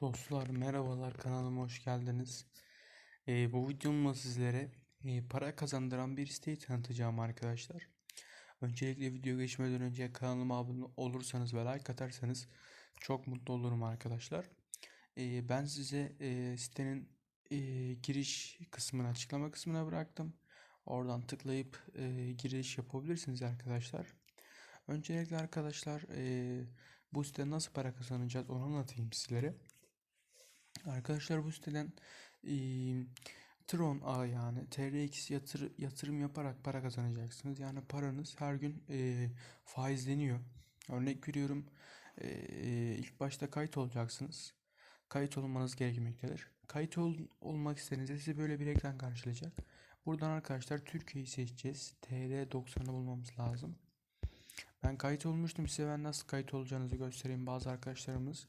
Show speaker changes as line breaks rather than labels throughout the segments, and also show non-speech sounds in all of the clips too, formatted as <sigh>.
Dostlar merhabalar kanalıma hoş geldiniz. Ee, bu videomda sizlere e, para kazandıran bir siteyi tanıtacağım arkadaşlar. Öncelikle video geçmeden önce kanalıma abone olursanız ve like atarsanız çok mutlu olurum arkadaşlar. Ee, ben size e, sitenin e, giriş kısmını açıklama kısmına bıraktım. Oradan tıklayıp e, giriş yapabilirsiniz arkadaşlar. Öncelikle arkadaşlar e, bu sitede nasıl para kazanacağız onu anlatayım sizlere. Arkadaşlar bu siteden e, Tron A yani TRX yatır, yatırım yaparak para kazanacaksınız. Yani paranız her gün e, faizleniyor. Örnek veriyorum e, ilk başta kayıt olacaksınız. Kayıt olmanız gerekmektedir. Kayıt ol, olmak istediğinizde size böyle bir ekran karşılayacak. Buradan arkadaşlar Türkiye'yi seçeceğiz. TR90'ı bulmamız lazım. Ben kayıt olmuştum. Size ben nasıl kayıt olacağınızı göstereyim. Bazı arkadaşlarımız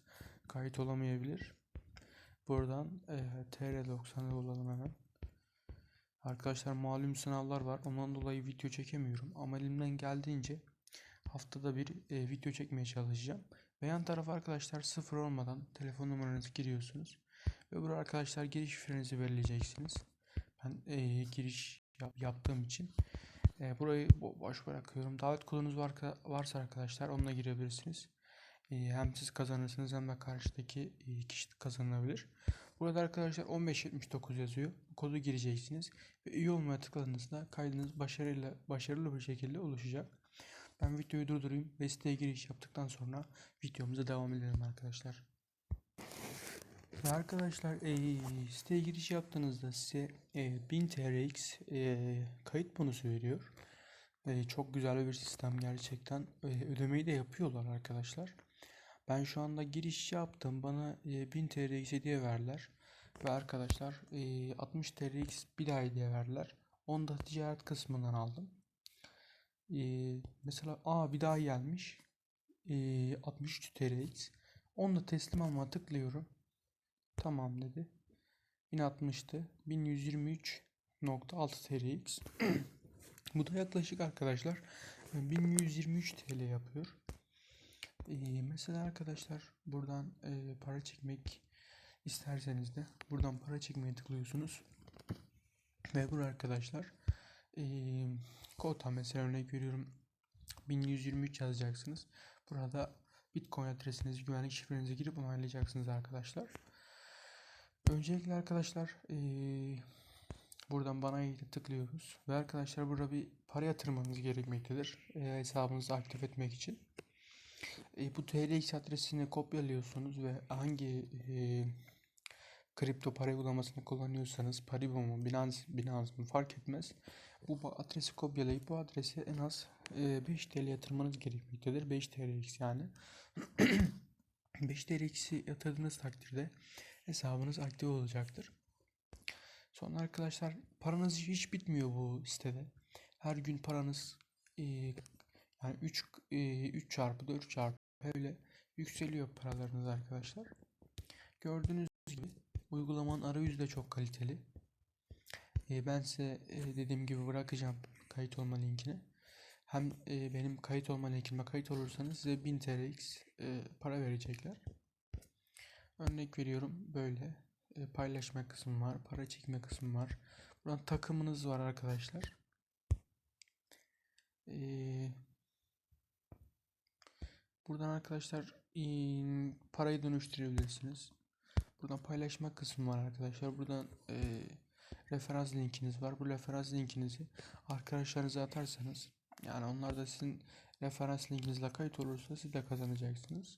kayıt olamayabilir. Buradan e, TR90'ı bulalım hemen. Arkadaşlar malum sınavlar var. Ondan dolayı video çekemiyorum. Ama elimden geldiğince haftada bir e, video çekmeye çalışacağım. Ve yan tarafa arkadaşlar sıfır olmadan telefon numaranızı giriyorsunuz. Ve buraya arkadaşlar giriş şifrenizi belirleyeceksiniz. Ben e, giriş yap, yaptığım için e, burayı bo boş bırakıyorum. Davet kodunuz var, varsa arkadaşlar onunla girebilirsiniz. E, hem siz kazanırsınız hem de karşıdaki e, kişi kazanabilir. Burada arkadaşlar 1579 yazıyor. Kodu gireceksiniz ve üye olmaya tıkladığınızda kaydınız başarıyla başarılı bir şekilde oluşacak. Ben videoyu durdurayım ve siteye giriş yaptıktan sonra videomuza devam edelim arkadaşlar. Ve arkadaşlar e, siteye giriş yaptığınızda size e, 1000 TRX e, kayıt bonusu veriyor. E, çok güzel bir sistem gerçekten. E, ödemeyi de yapıyorlar arkadaşlar. Ben şu anda giriş yaptım. Bana e, 1000 TRX hediye verdiler. Ve arkadaşlar e, 60 TRX bir daha hediye verdiler. Onu da ticaret kısmından aldım. E, mesela aa bir daha gelmiş. E, 63 TRX. Onu da teslim alma tıklıyorum. Tamam dedi. 1060'tı. 1123.6 TRX. Bu da yaklaşık arkadaşlar 1123 TL yapıyor. Ee, mesela arkadaşlar buradan e, para çekmek isterseniz de buradan para çekmeye tıklıyorsunuz. Ve burada arkadaşlar e, kota mesela örnek veriyorum 1123 yazacaksınız. Burada Bitcoin adresinizi, güvenlik şifrenizi girip onaylayacaksınız arkadaşlar. Öncelikle arkadaşlar e, buradan bana tıklıyoruz. Ve arkadaşlar burada bir para yatırmanız gerekmektedir. E, hesabınızı aktif etmek için. E, bu TRX adresini kopyalıyorsunuz ve hangi e, kripto para uygulamasını kullanıyorsanız Paribu mu Binance, Binance mi fark etmez. Bu adresi kopyalayıp bu adrese en az e, 5 TL yatırmanız gerekmektedir. 5 TRX yani. <clears throat> 5 TRX'i yatırdığınız takdirde hesabınız aktif olacaktır. Sonra arkadaşlar paranız hiç bitmiyor bu sitede. Her gün paranız e, yani 3 e, 3 çarpı 4 çarpı böyle yükseliyor paralarınız arkadaşlar. Gördüğünüz gibi uygulamanın arayüzü de çok kaliteli. E, ben size e, dediğim gibi bırakacağım kayıt olma linkini. Hem e, benim kayıt olma linkime kayıt olursanız size 1000 TRX e, para verecekler. Örnek veriyorum böyle e, paylaşma kısmı var, para çekme kısmı var. Buradan takımınız var arkadaşlar. Eee Buradan arkadaşlar parayı dönüştürebilirsiniz. Buradan paylaşma kısmı var arkadaşlar. Buradan e, referans linkiniz var. Bu referans linkinizi arkadaşlarınıza atarsanız yani onlar da sizin referans linkinizle kayıt olursa siz de kazanacaksınız.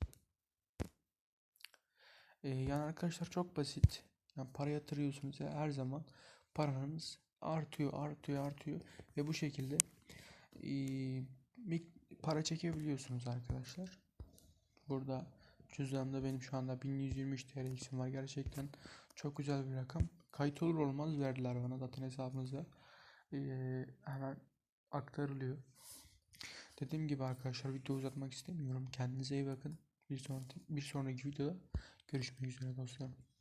E, yani arkadaşlar çok basit. Yani para yatırıyorsunuz ya her zaman paranız artıyor, artıyor, artıyor ve bu şekilde e, para çekebiliyorsunuz arkadaşlar. Burada cüzdanımda benim şu anda 1123 TL'sim var. Gerçekten çok güzel bir rakam. Kayıt olur olmaz verdiler bana zaten hesabınıza. Ee, hemen aktarılıyor. Dediğim gibi arkadaşlar video uzatmak istemiyorum. Kendinize iyi bakın. Bir sonraki, bir sonraki videoda görüşmek üzere dostlarım.